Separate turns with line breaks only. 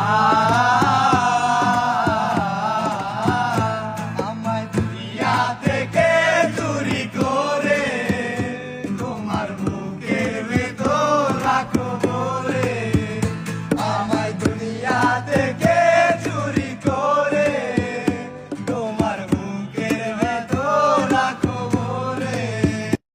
আ